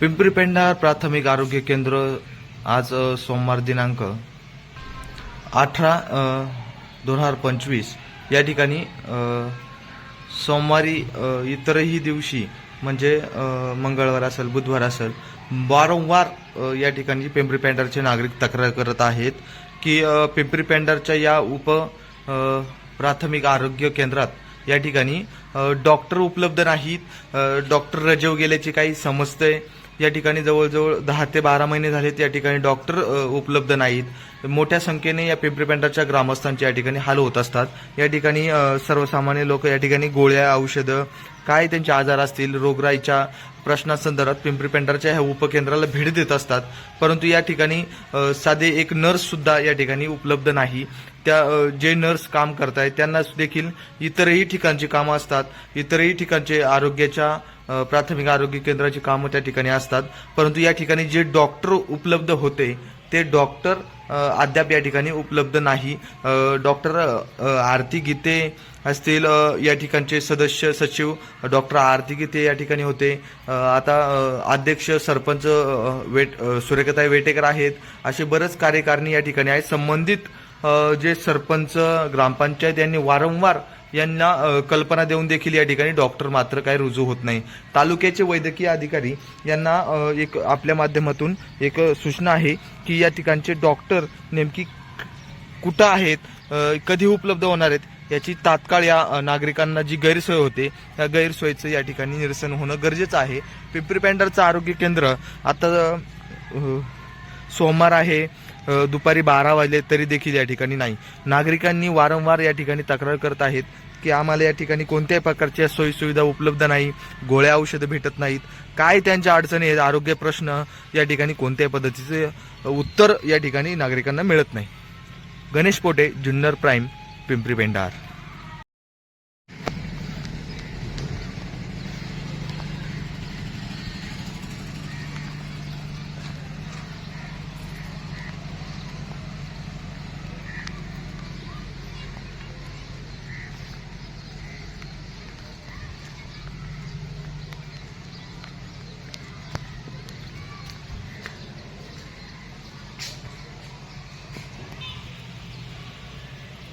पिंपरी पेंढार प्राथमिक आरोग्य केंद्र आज सोमवार दिनांक अठरा दोन हजार पंचवीस. या ठिकाणी सोमवारी इतरही दिवशी म्हणजे मंगळवार असेल बुधवार असेल वारंवार या ठिकाणी पिंपरी पेंढारचे नागरिक तक्रार करत आहेत की पिंपरी पेंढारच्या या उप प्राथमिक आरोग्य केंद्रात या ठिकाणी डॉक्टर उपलब्ध नाहीत. डॉक्टर रजेव गेल्याचे काही समजतंय या ठिकाणी जवळजवळ दहा ते बारा महिने झालेत या ठिकाणी डॉक्टर उपलब्ध नाहीत. मोठ्या संख्येने या पिंपरीपेंढाच्या ग्रामस्थांचे या ठिकाणी हाल होत असतात. या ठिकाणी सर्वसामान्य लोक या ठिकाणी गोळ्या औषधं काय त्यांचे आजार असतील रोगराईच्या प्रश्नासंदर्भात पिंपरी पेंढारच्या ह्या उपकेंद्राला भेट देत असतात. परंतु या ठिकाणी साधे एक नर्स सुद्धा या ठिकाणी उपलब्ध नाही. त्या जे नर्स काम करतायत त्यांना देखील इतरही ठिकाणची कामं असतात. इतरही ठिकाणचे आरोग्याच्या प्राथमिक आरोग्य केंद्राची कामं त्या ठिकाणी असतात. परंतु या ठिकाणी जे डॉक्टर उपलब्ध होते ते डॉक्टर अद्याप या ठिकाणी उपलब्ध नाही. डॉक्टर आरती गीते असतील या ठिकाणचे सदस्य सचिव डॉक्टर आरती गीते या ठिकाणी होते. आता अध्यक्ष सरपंच वेट अ, वेटेकर आहेत. असे बरेच कार्यकारिणी या ठिकाणी आहेत. संबंधित जे सरपंच ग्रामपंचायत यांनी वारंवार यांना कल्पना देऊन देखील या ठिकाणी डॉक्टर मात्र काय रुजू होत नाही. तालुक्याचे वैद्यकीय अधिकारी यांना एक आपल्या माध्यमातून एक सूचना आहे की या ठिकाणचे डॉक्टर नेमकी कुठं आहेत कधी उपलब्ध होणार आहेत याची तात्काळ या नागरिकांना जी गैरसोय होते या गैरसोयीचं या ठिकाणी निरसन होणं गरजेचं आहे. पिंपरी पेंढारचं आरोग्य केंद्र आता सोमवार आहे. दुपारी बारा वाजले तरी देखील या ठिकाणी नाही. नागरिकांनी वारंवार या ठिकाणी तक्रार करत आहेत की आम्हाला या ठिकाणी कोणत्याही प्रकारच्या सोयीसुविधा उपलब्ध नाही गोळ्या औषधं भेटत नाहीत. काय त्यांच्या अडचणी आहेत? आरोग्य प्रश्न या ठिकाणी कोणत्याही पद्धतीचे उत्तर या ठिकाणी नागरिकांना मिळत नाही. गणेश पोटे जुन्नर प्राईम पिंपरी पेंढार.